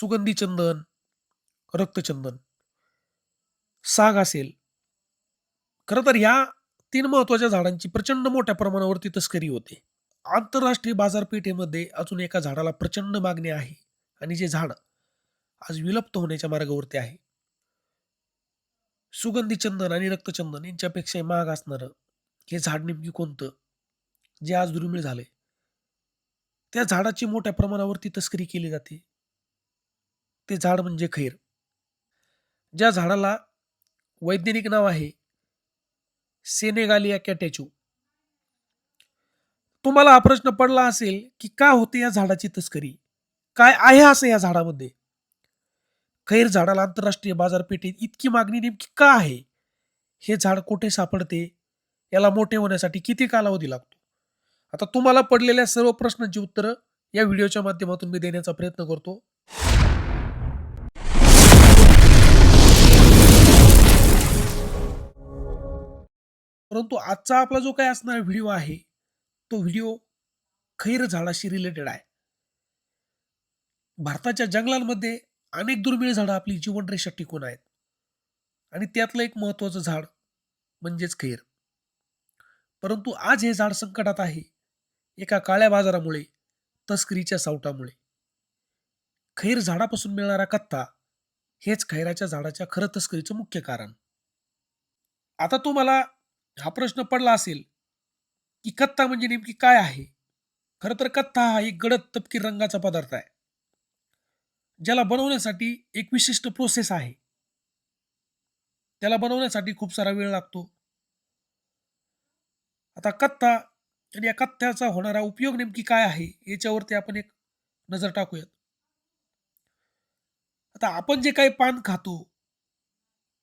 सुगंधी चंदन, रक्तचंदन, साग असेल. खरं तर या तीन महत्त्वाच्या झाडांची प्रचंड मोठ्या प्रमाणावरती तस्करी होते. आंतरराष्ट्रीय बाजारपेठेमध्ये अजून एका झाडाला प्रचंड मागणी आहे आणि जे झाड आज विलुप्त होण्याच्या मार्गावरती आहे. सुगंधी चंदन आणि रक्तचंदन यांच्यापेक्षा महाग असणारं हे झाड नेमकी कोणतं? जे आज दुर्मिळ झालंय. त्या झाडाची मोठ्या प्रमाणावरती तस्करी केली जाते. ते झाड म्हणजे खैर. ज्या झाडाला वैज्ञानिक नाव आहे सेनेगालिया कॅटॅच्यू तुम्हाला हा प्रश्न पडला असेल, की का होते या झाडाची तस्करी? काय आहे असं या झाडामध्ये? खैर झाडाला आंतरराष्ट्रीय बाजारपेठेत इतकी मागणी नेमकी का आहे? हे झाड कुठे सापडते? याला मोठे होण्यासाठी किती कालावधी लागतो? आता तुम्हाला पडलेल्या सर्व प्रश्नांची उत्तरं या व्हिडिओच्या माध्यमातून मी देण्याचा प्रयत्न करतो. परंतु आजचा आपला जो काही असणारा व्हिडिओ आहे, तो व्हिडिओ खैर झाडाशी रिलेटेड आहे. भारताच्या जंगलांमध्ये अनेक दुर्मिळ झाडं आपली जीवनरेषा टिकून आहेत. आणि त्यातलं एक महत्त्वाचं झाड म्हणजेच खैर. परंतु आज हे झाड संकटात आहे. एका काळ्या बाजारामुळे, तस्करीच्या सावटामुळे. खैर झाडापासून मिळणारा कत्ता हेच खैराच्या झाडाच्या खरं तस्करीचं मुख्य कारण. आता तुम्हाला हा प्रश्न पडला असेल, की कत्ता म्हणजे नेमकी काय आहे? खरं तर कथ्था हा एक गडद तपकीर रंगाचा पदार्थ आहे. ज्याला बनवण्यासाठी एक विशिष्ट प्रोसेस आहे. त्याला बनवण्यासाठी खूप सारा वेळ लागतो. आता कत्ता आणि या कथ्याचा होणारा उपयोग नेमकी काय आहे? याच्यावरती आपण एक नजर टाकूयात. आता आपण जे काही पान खातो,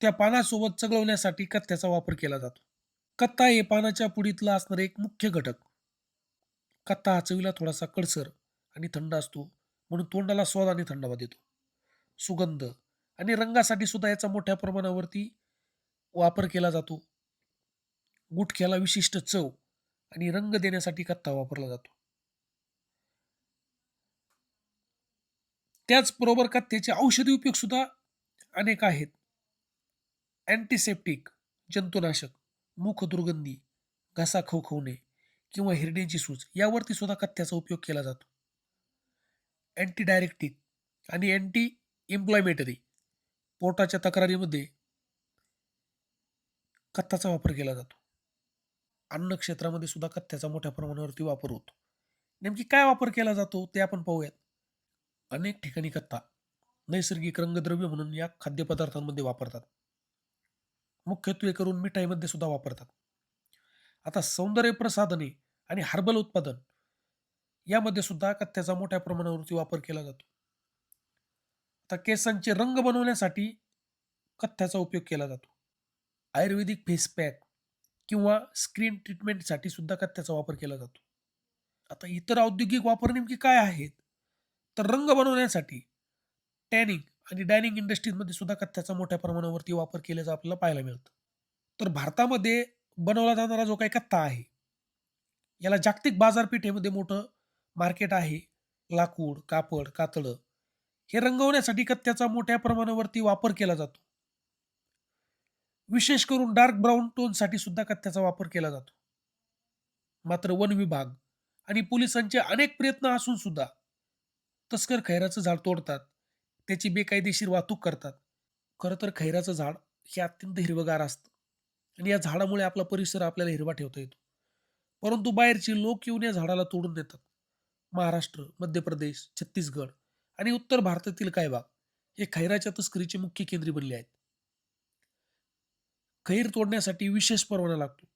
त्या पानासोबत चगळवण्यासाठी कथ्याचा वापर केला जातो. कत्ता हे पानाच्या पुडीतला असणारा एक मुख्य घटक. कत्ता हा चवीला थोडासा कडसर आणि थंड असतो, म्हणून तोंडाला स्वाद आणि थंडावा देतो. सुगंध आणि रंगासाठी सुद्धा याचा मोठ्या प्रमाणावरती वापर केला जातो. गुटख्याला विशिष्ट चव आणि रंग देण्यासाठी कत्ता वापरला जातो. त्याचबरोबर कथ्याचे औषधी उपयोग सुद्धा अनेक आहेत. अँटीसेप्टिक जंतुनाशक, मुख दुर्गंधी, घसा खवखवणे किंवा हिरड्यांची सूज यावरती सुद्धा कथ्याचा उपयोग केला जातो. अँटी डायरेक्टिक आणि अँटी इन्फ्लॅमेटरी पोटाच्या तक्रारीमध्ये कथ्थाचा वापर केला जातो. अन्न क्षेत्रामध्ये सुद्धा कथ्याचा मोठ्या प्रमाणावरती वापर होतो. नेमकी काय वापर केला जातो ते आपण पाहूयात. अनेक ठिकाणी कथ्था नैसर्गिक रंगद्रव्य म्हणून या खाद्यपदार्थांमध्ये वापरतात. मुख्यत्वे करून मिठाईमध्ये सुद्धा वापरतात. आता सौंदर्य प्रसाधने आणि हर्बल उत्पादन यामध्ये सुद्धा कथ्याचा मोठ्या प्रमाणावरती वापर केला जातो. आता केसांचे रंग बनवण्यासाठी कथ्याचा उपयोग केला जातो. आयुर्वेदिक फेस पॅक किंवा स्क्रीन ट्रीटमेंटसाठी सुद्धा कथ्याचा वापर केला जातो. आता इतर औद्योगिक वापर नेमके काय आहेत? तर रंग बनवण्यासाठी टॅनिंग आणि डायनिंग इंडस्ट्रीजमध्ये सुद्धा कथ्याचा मोठ्या प्रमाणावरती वापर केल्याचं आपल्याला पाहायला मिळतं. तर भारतामध्ये बनवला जाणारा जो काही कथ्था आहे, याला जागतिक बाजारपेठेमध्ये मोठं मार्केट आहे. लाकूड, कापड, कातडं हे रंगवण्यासाठी कथ्याचा मोठ्या प्रमाणावरती वापर केला जातो. विशेष करून डार्क ब्राऊन टोनसाठी सुद्धा कथ्याचा वापर केला जातो. मात्र वन विभाग आणि पोलिसांचे अनेक प्रयत्न असून सुद्धा तस्कर खैराचं झाड तोडतात. त्याची बेकायदेशीर वाहतूक करतात. खरं तर खैराचं झाड हे अत्यंत हिरवगार असतं आणि या झाडामुळे आपला परिसर आपल्याला हिरवा ठेवता येतो. परंतु बाहेरचे लोक येऊन या झाडाला तोडून देतात महाराष्ट्र, मध्य प्रदेश, छत्तीसगड आणि उत्तर भारतातील काय भाग हे खैराच्या तस्करीचे मुख्य केंद्रे बनले आहेत. खैर तोडण्यासाठी विशेष परवाना लागतो.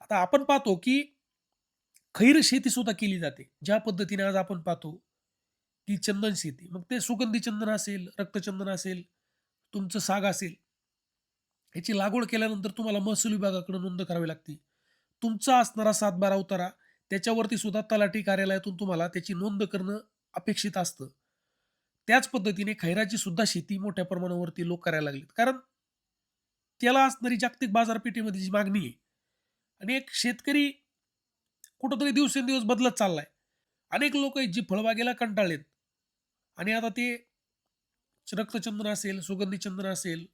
आता आपण पाहतो की खैर शेती सुद्धा केली जाते. ज्या पद्धतीने आज आपण पाहतो ती चंदन शेती, मग ते सुगंधी चंदन असेल, रक्तचंदन असेल, तुमचं साग असेल. याची लागवड केल्यानंतर तुम्हाला महसूल विभागाकडे नोंद करावी लागते. तुमचा असणारा सातबारा उतारा त्याच्यावरती सुद्धा तलाठी कार्यालयातून तुम्हाला त्याची नोंद करणं अपेक्षित असतं. त्याच पद्धतीने खैराची सुद्धा शेती मोठ्या प्रमाणावरती लोक करायला लागलेत. कारण त्याला असणारी जागतिक बाजारपेठेमध्ये जी मागणी आहे आणि एक शेतकरी कुठंतरी दिवसेंदिवस बदलत चाललाय. अनेक लोक आहेत जी फळबागेला कंटाळलेत आणि आता ते रक्तचंदन असेल सुगंधी चंदन असेल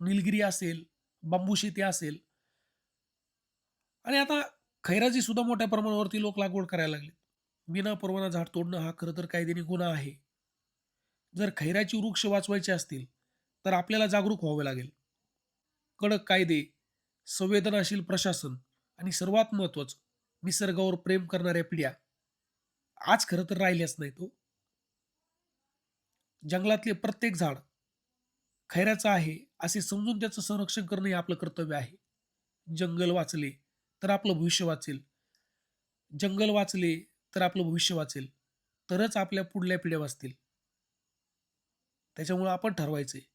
निलगिरी असेल बांबू शेती असेल. आणि आता खैराची सुद्धा मोठ्या प्रमाणावरती लोक लागवड करायला लागले. बिना परवाना झाड तोडणं हा खरं तर कायद्याने गुन्हा आहे. जर खैराची वृक्ष वाचवायचे असतील तर आपल्याला जागरूक व्हावे लागेल. कडक कायदे संवेदनाशील प्रशासन आणि सर्वात महत्वाचं निसर्गावर प्रेम करणाऱ्या पिढ्या. आज खरं तर राहिल्याच नाही तो हो. जंगलातले प्रत्येक झाड खैराचं आहे असे समजून त्याचं संरक्षण करणं हे आपलं कर्तव्य आहे. जंगल वाचले तर आपलं भविष्य वाचेल. जंगल वाचले तर आपलं भविष्य वाचेल. तरच आपल्या पुढल्या पिढ्या वाचतील. त्याच्यामुळं आपण ठरवायचे